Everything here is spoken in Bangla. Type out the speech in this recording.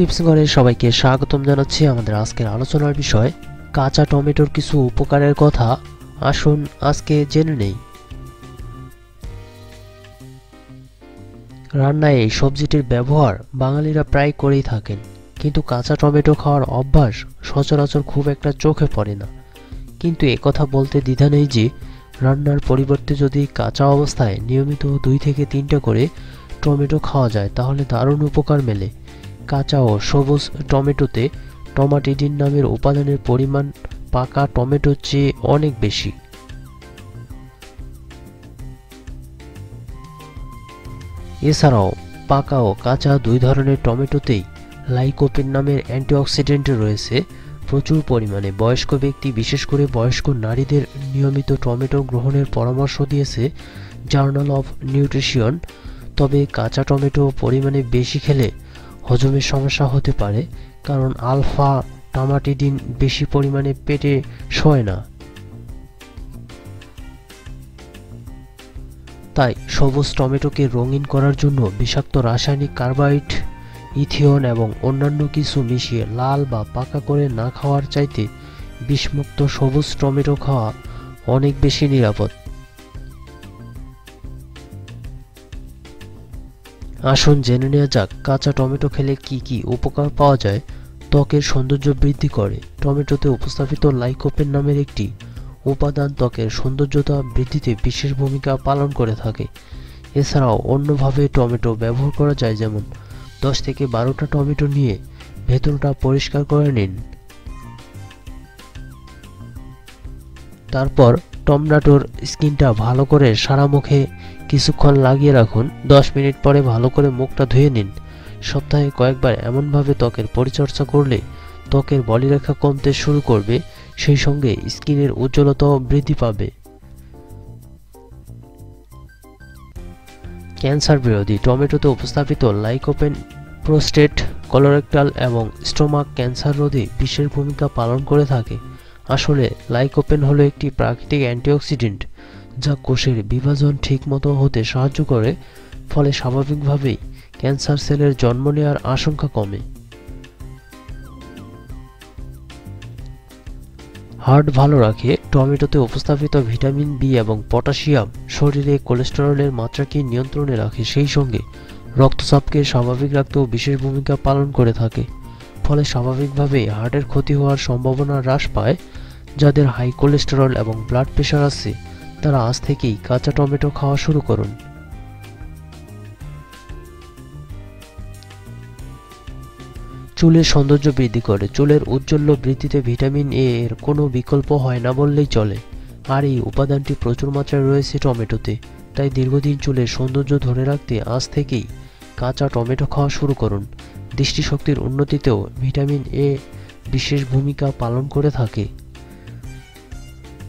টিপস ঘরে সবাইকে স্বাগতম জানাচ্ছি আমাদের আজকের আলোচনার বিষয়, কাঁচা টমেটোর কিছু উপকারের কথা। আসুন, আজকে জেনে নেই। রান্নায় এই সবজিটির ব্যবহার বাঙালিরা প্রায় করেই থাকেন, কিন্তু কাঁচা টমেটো খাওয়ার অভ্যাস সচরাচর খুব একটা চোখে পড়ে না। কিন্তু একথা বলতে দ্বিধা নেই যে, রান্নার পরিবর্তে যদি কাঁচা অবস্থায় নিয়মিত দুই থেকে তিনটা করে টমেটো খাওয়া যায়, তাহলে দারুণ উপকার মেলে। কাঁচা ও সবুজ টমেটোতে টমাটিডিন নামের উপাদানের পরিমাণ পাকা টমেটোর চেয়ে অনেক বেশি। এছাড়াও পাকা ও কাঁচা দুই ধরনের টমেটোতেই লাইকোপিন নামের অ্যান্টিঅক্সিডেন্ট রয়েছে। প্রচুর পরিমাণে বয়স্ক ব্যক্তি, বিশেষ করে বয়স্ক নারীদের নিয়মিত টমেটো গ্রহণের পরামর্শ দিয়েছে জার্নাল অফ নিউট্রিশন। তবে কাঁচা টমেটো পরিমাণে বেশি খেলে হজমের সমস্যা হতে পারে, কারণ আলফা টামাটিডিন বেশি পরিমাণে পেটে শোয় না। তাই সবুজ টমেটোকে রঙিন করার জন্য বিষাক্ত রাসায়নিক কার্বাইড, ইথিয়ন এবং অন্যান্য কিছু মিশিয়ে লাল বা পাকা করে না খাওয়ার চাইতে বিষমুক্ত সবুজ টমেটো খাওয়া অনেক বেশি নিরাপদ। আসুন জেনে নেওয়া যাক, কাঁচা টমেটো খেলে কি কি উপকার পাওয়া যায়। ত্বকের সৌন্দর্য বৃদ্ধি করে। টমেটোতে উপস্থাপিত লাইকোপেন নামের একটি উপাদান ত্বকের সৌন্দর্যতা বৃদ্ধিতে বিশেষ ভূমিকা পালন করে থাকে। এছাড়াও অন্যভাবে টমেটো ব্যবহার করা যায়, যেমন দশ থেকে বারোটা টমেটো নিয়ে ভেতরটা পরিষ্কার করে নিন। তারপর টমেটোর স্কিনটা ভালো করে সারা মুখে কিছুক্ষণ লাগিয়ে রাখুন। দশ মিনিট পরে ভালো করে মুখটা ধুয়ে নিন। সপ্তাহে কয়েকবার এমনভাবে ত্বকের পরিচর্যা করলে ত্বকের বলিরেখা কমতে শুরু করবে, সেই সঙ্গে স্কিনের উজ্জ্বলতাও বৃদ্ধি পাবে। ক্যান্সার বিরোধী টমেটোতে উপস্থাপিত লাইকোপেন, প্রোস্টেট, কলোরেক্টাল এবং স্টোমাক ক্যান্সার রোধে বিশেষ ভূমিকা পালন করে থাকে। আসলে লাইকোপেন হলো একটি প্রাকৃতিক অ্যান্টিঅক্সিডেন্ট যা কোষের বিভাজন ঠিকমতো হতে সাহায্য করে, ফলে স্বাভাবিকভাবেই ক্যান্সার সেলের জন্ম নেওয়ার আশঙ্কা কমে। হার্ট ভালো রাখে, টমেটোতে উপস্থাপিত ভিটামিন বি এবং পটাশিয়াম শরীরে কোলেস্টেরলের মাত্রাকে নিয়ন্ত্রণে রাখে, সেই সঙ্গে রক্তচাপকে স্বাভাবিক রাখতেও বিশেষ ভূমিকা পালন করে থাকে, ফলে স্বাভাবিকভাবেই হার্টের ক্ষতি হওয়ার সম্ভাবনা হ্রাস পায় যাদের হাই কোলেস্টেরল এবং ব্লাড প্রেশার আছে, তারা আজ থেকেই কাঁচা টমেটো খাওয়া শুরু করুন। চুলের সৌন্দর্য বৃদ্ধি করে। চুলের উজ্জ্বল্য বৃদ্ধিতে ভিটামিন এ এর কোনো বিকল্প হয় না বললেই চলে। আর এই উপাদানটি প্রচুর মাত্রায় রয়েছে টমেটোতে। তাই দীর্ঘদিন চুলের সৌন্দর্য ধরে রাখতে আজ থেকেই কাঁচা টমেটো খাওয়া শুরু করুন। দৃষ্টিশক্তির উন্নতিতেও ভিটামিন এ বিশেষ ভূমিকা পালন করে থাকে।